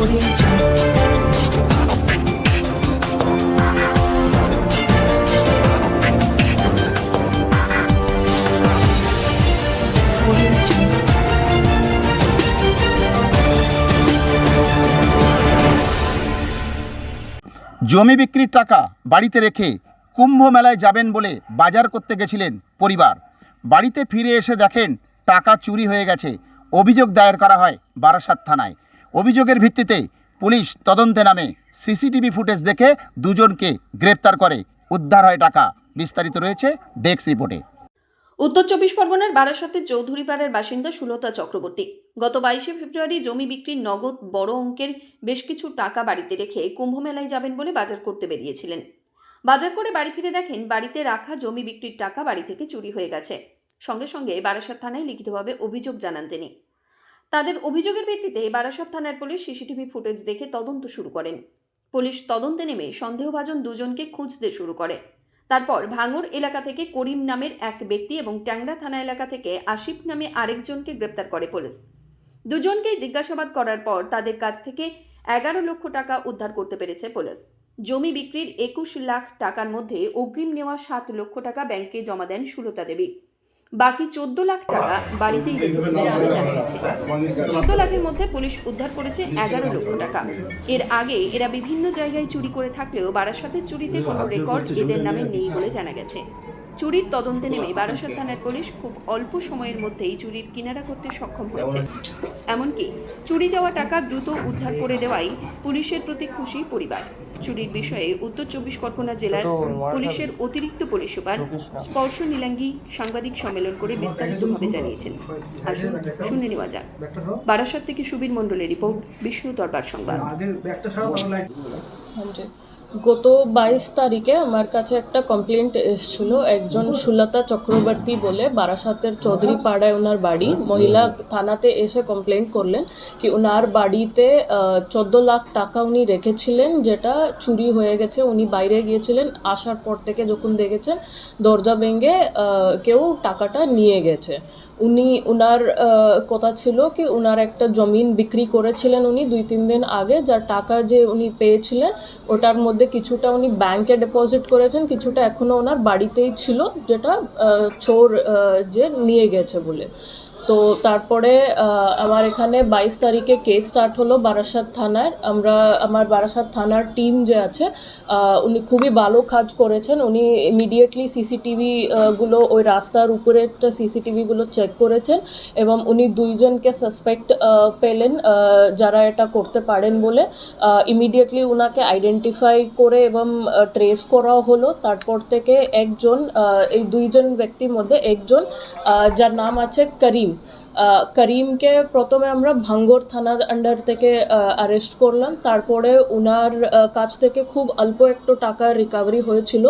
জমি বিক্রির টাকা বাড়িতে রেখে কুম্ভ মেলায় যাবেন বলে বাজার করতে গেছিলেন পরিবার। বাড়িতে ফিরে এসে দেখেন টাকা চুরি হয়ে গেছে। অভিযোগ দায়ের করা হয় বারাসাত থানায়। অভিযোগের ভিত্তিতে পুলিশ তদন্তে নামে সিসিটিভি ফুটেজ দেখে দুজনকে গ্রেপ্তার করে। উদ্ধার হয় টাকা। বিস্তারিত রয়েছে ডেস্ক রিপোর্টে। উত্তর চব্বিশ পরগনার বারাসাতের চৌধুরীপাড়ার বাসিন্দা সুলতা চক্রবর্তী। গত বাইশে ফেব্রুয়ারি জমি বিক্রির নগদ বড় অঙ্কের বেশ কিছু টাকা বাড়িতে রেখে কুম্ভমেলায় যাবেন বলে বাজার করতে বেরিয়েছিলেন। বাজার করে বাড়ি ফিরে দেখেন বাড়িতে রাখা জমি বিক্রির টাকা বাড়ি থেকে চুরি হয়ে গেছে। সঙ্গে সঙ্গে বারাসাত থানায় লিখিতভাবে অভিযোগ জানান তিনি। তাদের অভিযোগের ভিত্তিতে বারাসত থানার পুলিশ সিসিটিভি ফুটেজ দেখে তদন্ত শুরু করেন। পুলিশ তদন্তে নেমে সন্দেহভাজন দুজনকে খুঁজতে শুরু করে। তারপর ভাঙর এলাকা থেকে করিম নামের এক ব্যক্তি এবং ট্যাংরা থানা এলাকা থেকে আসিফ নামে আরেকজনকে গ্রেপ্তার করে পুলিশ। দুজনকেই জিজ্ঞাসাবাদ করার পর তাদের কাছ থেকে এগারো লক্ষ টাকা উদ্ধার করতে পেরেছে পুলিশ। জমি বিক্রির একুশ লাখ টাকার মধ্যে অগ্রিম নেওয়া সাত লক্ষ টাকা ব্যাংকে জমা দেন সুলতা দেবী। বাকি চোদ্দ লাখ টাকা বাড়িতেই রেখেছিলেন বলে জানা গেছে চোদ্দ লাখের মধ্যে পুলিশ উদ্ধার করেছে এগারো লক্ষ টাকা। এর আগে এরা বিভিন্ন জায়গায় চুরি করে থাকলেও বারাসাতের চুরিতে কোনো রেকর্ড এদের নামে নেই বলে জানা গেছে। চুরির তদন্তে নেমে বারাসাত থানার পুলিশ খুব অল্প সময়ের মধ্যেই চুরির কিনারা করতে সক্ষম হয়েছে। এমনকি চুরি যাওয়া টাকা দ্রুত উদ্ধার করে দেওয়াই পুলিশের প্রতি খুশি পরিবার। চুরির বিষয়ে উত্তর চব্বিশ পরগনা জেলার পুলিশের অতিরিক্ত পুলিশ সুপার স্পর্শ নীলাঙ্গি সাংবাদিক সম্মেলন করে বিস্তারিতভাবে জানিয়েছেন। আসুন শুনে নেওয়া যাক। বারাসাত থেকে সুবীর মণ্ডলের রিপোর্ট বিষ্ণু দরবার সংবাদ। গত বাইশ তারিখে আমার কাছে একটা কমপ্লেন্ট এসেছিল। একজন সুলতা চক্রবর্তী বলে বারাসাতের চৌধুরী পাড়ায় ওনার বাড়ি। মহিলা থানাতে এসে কমপ্লেন্ট করলেন কি ওনার বাড়িতে চোদ্দ লাখ টাকা উনি রেখেছিলেন, যেটা চুরি হয়ে গেছে। উনি বাইরে গিয়েছিলেন, আসার পর থেকে যখন দেখেছেন, দরজা ভেঙে কেউ টাকাটা নিয়ে গেছে। উনি, উনার কথা ছিল কি উনার একটা জমিন বিক্রি করেছিলেন উনি দুই তিন দিন আগে। যার টাকা যে উনি পেয়েছিলেন, ওটার মধ্যে কিছুটা উনি ব্যাংকে ডিপোজিট করেছেন, কিছুটা এখনও ওনার বাড়িতেই ছিল, যেটা চোর যে নিয়ে গেছে বলে। তো তারপরে আমার এখানে বাইশ তারিখে কেস স্টার্ট হলো বারাসাত থানার। আমরা, আমার বারাসাত থানার টিম যে আছে উনি খুবই ভালো কাজ করেছেন। উনি ইমিডিয়েটলি সিসিটিভিগুলো ওই রাস্তার উপরে একটা সিসিটিভিগুলো চেক করেছেন এবং উনি দুইজনকে সাসপেক্ট পেলেন যারা এটা করতে পারেন বলে। ইমিডিয়েটলি ওনাকে আইডেন্টিফাই করে এবং ট্রেস করাও হলো। তারপর থেকে একজন এই দুইজন ব্যক্তির মধ্যে একজন যার নাম আছে করিম। করিমকে প্রথমে আমরা ভাঙ্গর থানার আন্ডার থেকে অ্যারেস্ট করলাম। তারপরে ওনার কাছ থেকে খুব অল্প একটু টাকা রিকভারি হয়েছিল।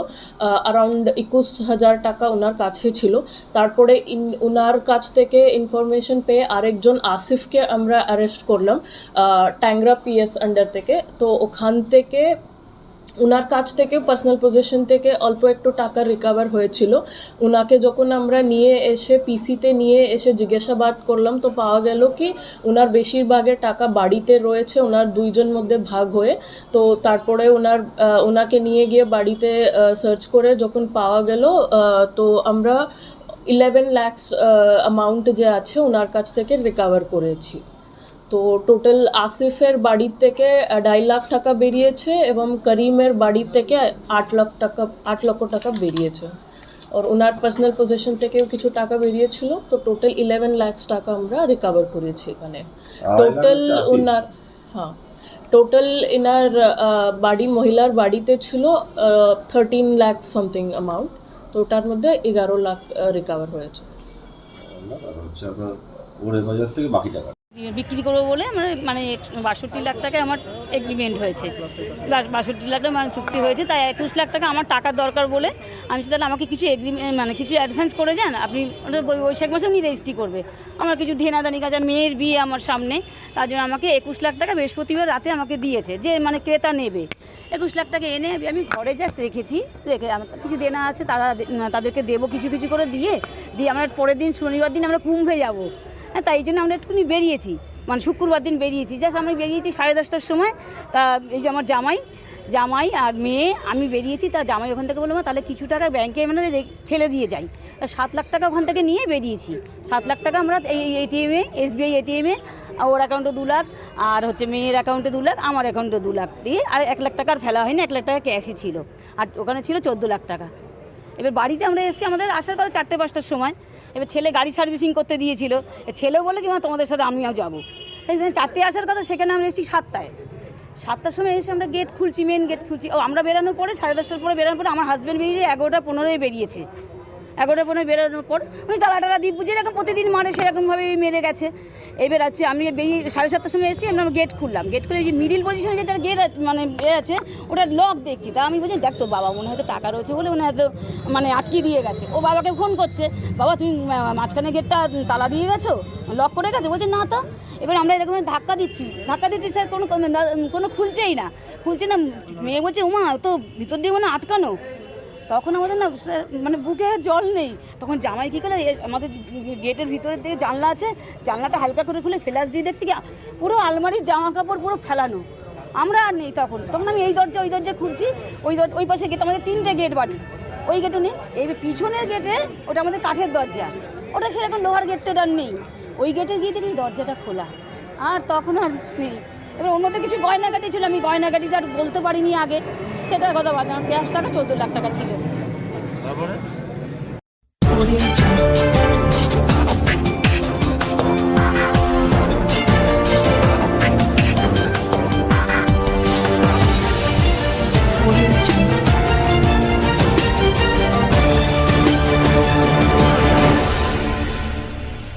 অ্যারাউন্ড একুশ হাজার টাকা ওনার কাছে ছিল। তারপরে ইন ওনার কাছ থেকে ইনফরমেশন পেয়ে আরেকজন আসিফকে আমরা অ্যারেস্ট করলাম ট্যাংরা পিএস আন্ডার থেকে। তো ওখান থেকে ওনার কাছ থেকে পার্সোনাল পজিশন থেকে অল্প একটু টাকা রিকভার হয়েছিল। ওনাকে যখন আমরা নিয়ে এসে পিসিতে নিয়ে এসে জিজ্ঞাসাবাদ করলাম, তো পাওয়া গেল কি ওনার বেশিরভাগের টাকা বাড়িতে রয়েছে ওনার দুইজন মধ্যে ভাগ হয়ে। তো তারপরে ওনার ওনাকে নিয়ে গিয়ে বাড়িতে সার্চ করে যখন পাওয়া গেল তো আমরা ইলেভেন ল্যাক্স অ্যামাউন্ট যে আছে ওনার কাছ থেকে রিকভার করেছি। তো টোটাল আসিফের বাড়ির থেকে আড়াই লাখ টাকা বেরিয়েছে এবং করিমের বাড়ি থেকে আট লাখ টাকা আট লক্ষ টাকা বেরিয়েছে। আর ওনার পার্সোনাল পজিশন থেকেও কিছু টাকা বেরিয়েছিল। তো টোটাল ইলেভেন ল্যাক্স টাকা আমরা রিকভার করেছি এখানে। টোটাল ওনার হ্যাঁ। টোটাল এনার বাড়ি মহিলার বাড়িতে ছিল থার্টিন ল্যাক্স সামথিং অ্যামাউন্ট তো ওটার মধ্যে এগারো লাখ রিকভার হয়েছে। আপনার থেকে বাকি টাকা। বিক্রি করব বলে আমার মানে বাষট্টি লাখ টাকা আমার এগ্রিমেন্ট হয়েছে। বাষ- বাষট্টি লাখ টাকা মানে চুক্তি হয়েছে, তাই একুশ লাখ টাকা আমার টাকার দরকার বলে আমি তাহলে আমাকে কিছু এগ্রিমেন্ট মানে কিছু অ্যাডভান্স করে যান আপনি বৈশাখ মাসে উনি রেজিস্ট্রি করবে। আমার কিছু ধেনাদানি কাজ, আর মেয়ের বিয়ে আমার সামনে, তার জন্য আমাকে একুশ লাখ টাকা বৃহস্পতিবার রাতে আমাকে দিয়েছে, যে মানে ক্রেতা নেবে। একুশ লাখ টাকা এনে আমি- ঘরে জাস্ট রেখেছি, রেখে আমার কিছু দেনা আছে, তারা তাদেরকে দেবো কিছু কিছু করে দিয়ে দিয়ে আমরা পরের দিন শনিবার দিন আমরা কুম্ভে যাব। হ্যাঁ তাই জন্য আমরা একটুখানি বেরিয়েছি। মানে শুক্রবার দিন বেরিয়েছি। জাস্ট আমি বেরিয়েছি সাড়ে দশটার সময়। তা এই যে আমার জামাই জামাই আর মেয়ে, আমি বেরিয়েছি। তা জামাই ওখান থেকে বললাম তাহলে কিছু টাকা ব্যাংকে মানে ফেলে দিয়ে যাই। তা সাত লাখ টাকা ওখান থেকে নিয়ে বেরিয়েছি। সাত লাখ টাকা আমরা এই এটিএমে এসবিআই এটিএমে ওর অ্যাকাউন্টে দু লাখ, আর হচ্ছে মেয়ের অ্যাকাউন্টে দু লাখ, আমার অ্যাকাউন্টে দু লাখ দিয়ে, আর এক লাখ টাকার ফেলা হয়নি, এক লাখ টাকা ক্যাশই ছিল। আর ওখানে ছিল চোদ্দ লাখ টাকা। এবার বাড়িতে আমরা এসেছি, আমাদের আসার কথা চারটে পাঁচটার সময়। এবার ছেলে গাড়ি সার্ভিসিং করতে দিয়েছিল। ছেলে ছেলেও বলে কি, মা, তোমাদের সাথে আমিও যাব। চারটে আসার কথা, সেখানে আমরা এসেছি সাতটায়। সাতটার সময় এসে আমরা গেট খুলছি মেন গেট খুলছি। ও, আমরা বেরানোর পরে সাড়ে দশটার পরে বেরানোর পরে আমার হাজব্যান্ড বেরিয়েছে, এগারোটা পনেরোই বেরিয়েছে। এগারোটা পনেরো বেরোনোর পর উনি তালা টালা দিয়ে বুঝে এরকম প্রতিদিন মারে সেরকমভাবে মেরে গেছে। এবার আছে আমি বেরিয়ে সাড়ে সাতটার সময় এসেছি, আমরা গেট খুললাম। গেট খুলে যে মিডিল পজিশনে যেটা গেট মানে এ আছে, ওটা লক দেখছি। তা আমি বলছি, দেখ তো বাবা, মনে হয়তো টাকা রয়েছে বলে মনে হয়তো মানে আটকে দিয়ে গেছে। ও বাবাকে ফোন করছে, বাবা, তুমি মাঝখানে গেটটা তালা দিয়ে গেছো? লক করে গেছো? বলছে, না তো। এবার আমরা এরকম ধাক্কা দিচ্ছি। ধাক্কা দিচ্ছি, স্যার, কোনো কোনো খুলছেই না। খুলছে না, মেয়ে বলছে, উমা, তো ভিতর দিয়ে মানে আটকানো? তখন আমাদের না মানে বুকে জল নেই। তখন জামাই কী করে আমাদের গেটের ভিতরের দিকে জানলা আছে, জানলাটা হালকা করে খুলে ফ্ল্যাশ দিয়ে দেখছি কি, পুরো আলমারির জামা কাপড় পুরো ফেলানো। আমরা আর নেই তখন। তখন আমি এই দরজা, ওই দরজা খুলছি ওই ওই পাশে গেট, আমাদের তিনটে গেট বাড়ি। ওই গেটও নেই, এই পিছনের গেটে ওটা আমাদের কাঠের দরজা। ওটা সেরকম লোহার গেটটা নেই। ওই গেটে গিয়ে দেখি দরজাটা খোলা। আর তখন আর নেই। এবার অন্য তো কিছু গয়নাগাটি ছিল আমি গয়নাঘাটি আর বলতে পারিনি আগে। সেটার কথা বাজার ক্যাশ টাকা চোদ্দ লাখ টাকা ছিল। তারপরে.